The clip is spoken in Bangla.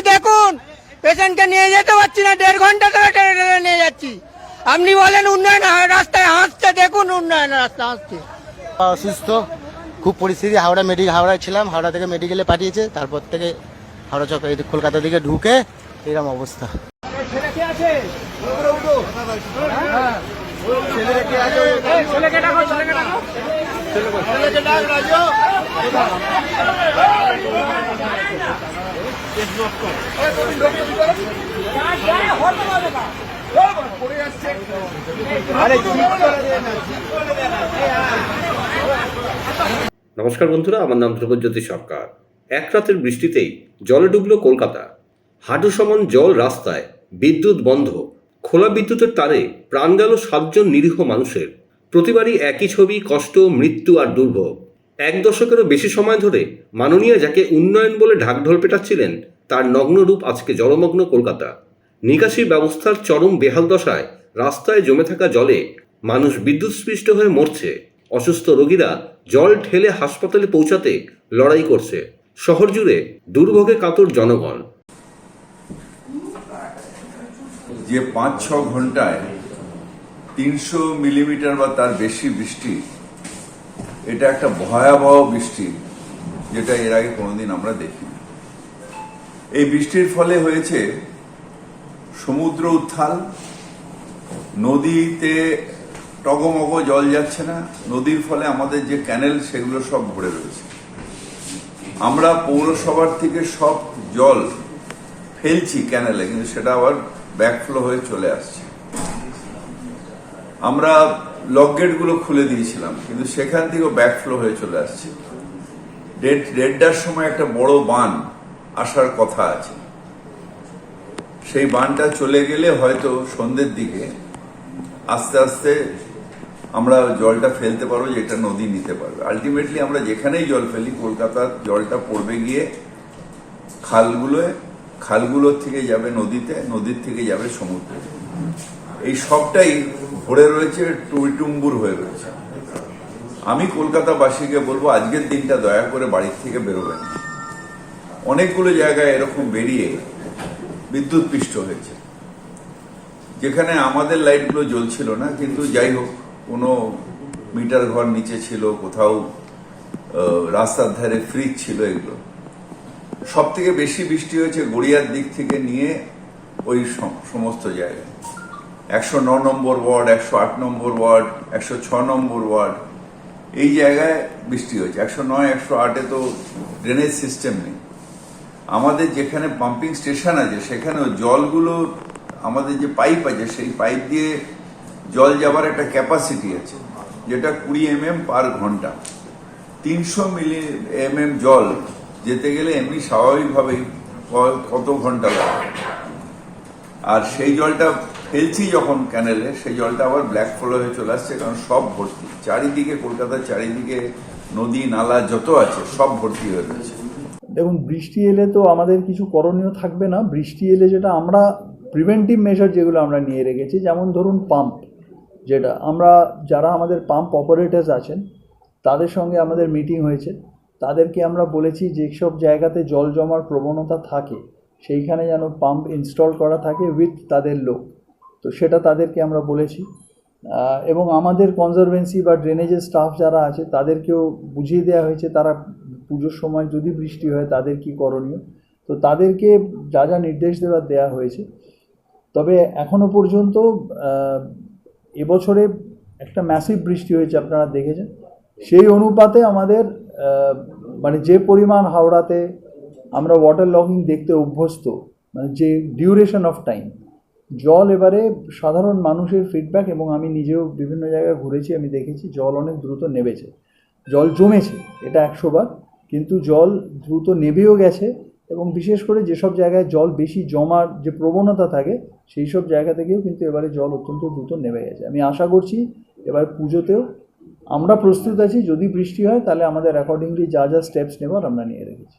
আপনি দেখুন পেশেন্টকে নিয়ে যেতে পারছি না দেড় ঘণ্টা ধরে টেনে টেনে নিয়ে যাচ্ছি। আপনি বলেন উন্নয়ন রাস্তায় হাসছে দেখুন উন্নয়ন রাস্তা হাসছে। অসুস্থ খুব পরিস্থিতি। হাওড়া মেডিকেল হাওড়ায় ছিলাম হাওড়া থেকে মেডিকেলে পাঠিয়েছে তারপর থেকে হাওড়া চক এই কলকাতা দিকে ঢুকে এরকম অবস্থা। নমস্কার বন্ধুরা, আমার নাম ধ্রুবজ্যোতি সরকার। এক রাতের বৃষ্টিতেই জলে ডুবল কলকাতা। হাঁটু সমান জল রাস্তায়, বিদ্যুৎ বন্ধ, খোলা বিদ্যুতের তারে প্রাণ গেল সাতজন নিরীহ মানুষের। প্রতিবারই একই ছবি, কষ্ট, মৃত্যু আর দুর্ভোগ। এক দশকেরও বেশি সময় ধরে মাননীয় যাকে উন্নয়ন বলে ঢাকঢোল পেটাচ্ছিলেন, তার নগ্ন রূপ আজকে জলমগ্ন কলকাতা। নিকাশি ব্যবস্থার চরম বেহাল দশায় রাস্তায় জমে থাকা জলে মানুষ বিদ্যুৎস্পৃষ্ট হয়ে মরছে। অসুস্থ রোগীরা জল ঠেলে হাসপাতালে পৌঁছাতে লড়াই করছে। শহর জুড়ে দুর্ভোগে কাতর জনগণ। যে পাঁচ ছ ঘন্টায় তিনশো মিলিমিটার বা তার বেশি বৃষ্টি এটা একটা ভয়াবহ বৃষ্টি, যেটা এর আগে কোনোদিন আমরা দেখিনি। এই বৃষ্টির ফলে হয়েছে সমুদ্র উত্থাল, নদীতে টগমগ, জল যাচ্ছে না, নদীর ফলে আমাদের যে ক্যানেল সেগুলো সব ভরে রয়েছে। আমরা পৌরসভার থেকে সব জল ফেলছি ক্যানেলে কিন্তু সেটা আবার ব্যাকফ্লো হয়ে চলে আসছে। আমরা লক গেটগুলো খুলে দিয়েছিলাম, কিন্তু সেখান থেকেও ব্যাকফ্লো হয়ে চলে আসছে। দেড় দেড়টার সময় একটা বড় বান আসার কথা আছে। সেই বানটা চলে গেলে হয়তো সন্ধ্যের দিকে আস্তে আস্তে আমরা জলটা ফেলতে পারব যেটা নদী নিতে পারবে। আলটিমেটলি আমরা যেখানেই জল ফেলি, কলকাতার জলটা পড়বে গিয়ে খালগুলোয়, খালগুলোর থেকে যাবে নদীতে, নদীর থেকে যাবে সমুদ্রে। এই সবটাই ভরে রয়েছে, টুইটুম্বুর হয়ে রয়েছে। আমি কলকাতাবাসীকে বলব, আজকের দিনটা দয়া করে বাড়ির থেকে বেরোবেন অনেকগুলো জায়গায় এরকম বেরিয়ে বিদ্যুৎ পিষ্ট হয়েছে। যেখানে আমাদের লাইটগুলো জ্বলছিল না, কিন্তু যাই হোক, কোনো মিটার ঘর নিচে ছিল, কোথাও রাস্তার ধারে ফ্রিজ ছিল এগুলো। সব থেকে বেশি বৃষ্টি হয়েছে গড়িয়ার দিক থেকে নিয়ে ওই সম- সমস্ত জায়গায়। একশো ন নম্বর ওয়ার্ড, একশো আট নম্বর ওয়ার্ড, একশো ছ নম্বর ওয়ার্ড। এই জায়গায় বৃষ্টি হয়েছে। একশো নয়, একশো আটে তো ড্রেনেজ সিস্টেম নেই। আমাদের যেখানে পাম্পিং স্টেশন আছে, সেখানেও জলগুলো, আমাদের যে পাইপ আছে, সেই পাইপ দিয়ে জল যাবার একটা ক্যাপাসিটি আছে, যেটা কুড়ি এম এম পার ঘণ্টা। তিনশো মিলি এম এম জল যেতে গেলে এমনি স্বাভাবিকভাবেই কত ঘণ্টা লাগে। আর সেই জলটা ফেলছি যখন ক্যানেলে সেই জলটা আবার ব্ল্যাক ফ্লো হয়ে চলে আসছে, কারণ সব ভর্তি। চারিদিকে কলকাতার চারিদিকে নদী, নালা, যত আছে, সব ভর্তি হয়ে রয়েছে দেখুন, বৃষ্টি এলে তো আমাদের কিছু করণীয় থাকবে না। বৃষ্টি এলে যেটা আমরা প্রিভেন্টিভ মেজার যেগুলো আমরা নিয়ে রেখেছি, যেমন ধরুন পাম্প যেটা আমরা যারা আমাদের পাম্প অপারেটার্স আছেন, তাদের সঙ্গে আমাদের মিটিং হয়েছে। তাদেরকে আমরা বলেছি যেসব জায়গাতে জল জমার প্রবণতা থাকে, সেইখানে যেন পাম্প ইনস্টল করা থাকে উইথ তাদের লোক। তো সেটা তাদেরকে আমরা বলেছি। এবং আমাদের কনজারভেন্সি বা ড্রেনেজের স্টাফ যারা আছে, তাদেরকেও বুঝিয়ে দেওয়া হয়েছে, তারা পুজোর সময় যদি বৃষ্টি হয়, তাদের কি করণীয়? তো তাদেরকে যা যা নির্দেশ দেওয়া দেওয়া হয়েছে। তবে এখনও পর্যন্ত এবছরে একটা ম্যাসিভ বৃষ্টি হয়েছে, আপনারা দেখেছেন। সেই অনুপাতে আমাদের মানে যে পরিমাণ হাওড়াতে আমরা ওয়াটার লগিং দেখতে অভ্যস্ত মানে যে ডিউরেশন অফ টাইম জল এবারে সাধারণ মানুষের ফিডব্যাক এবং আমি নিজেও বিভিন্ন জায়গায় ঘুরেছি, আমি দেখেছি জল অনেক দ্রুত নেবেছে। জল জমেছে, এটা একশো বার, কিন্তু জল দ্রুত নেবেও গেছে এবং বিশেষ করে যেসব জায়গায় জল বেশি জমার যে প্রবণতা থাকে, সেই সব জায়গা থেকেও কিন্তু এবারে জল অত্যন্ত দ্রুত নেমে গেছে। আমি আশা করছি এবার পুজোতেও আমরা প্রস্তুত আছি, যদি বৃষ্টি হয় তাহলে আমাদের অ্যাকর্ডিংলি যা যা স্টেপস নেবার আমরা নিয়ে রেখেছি।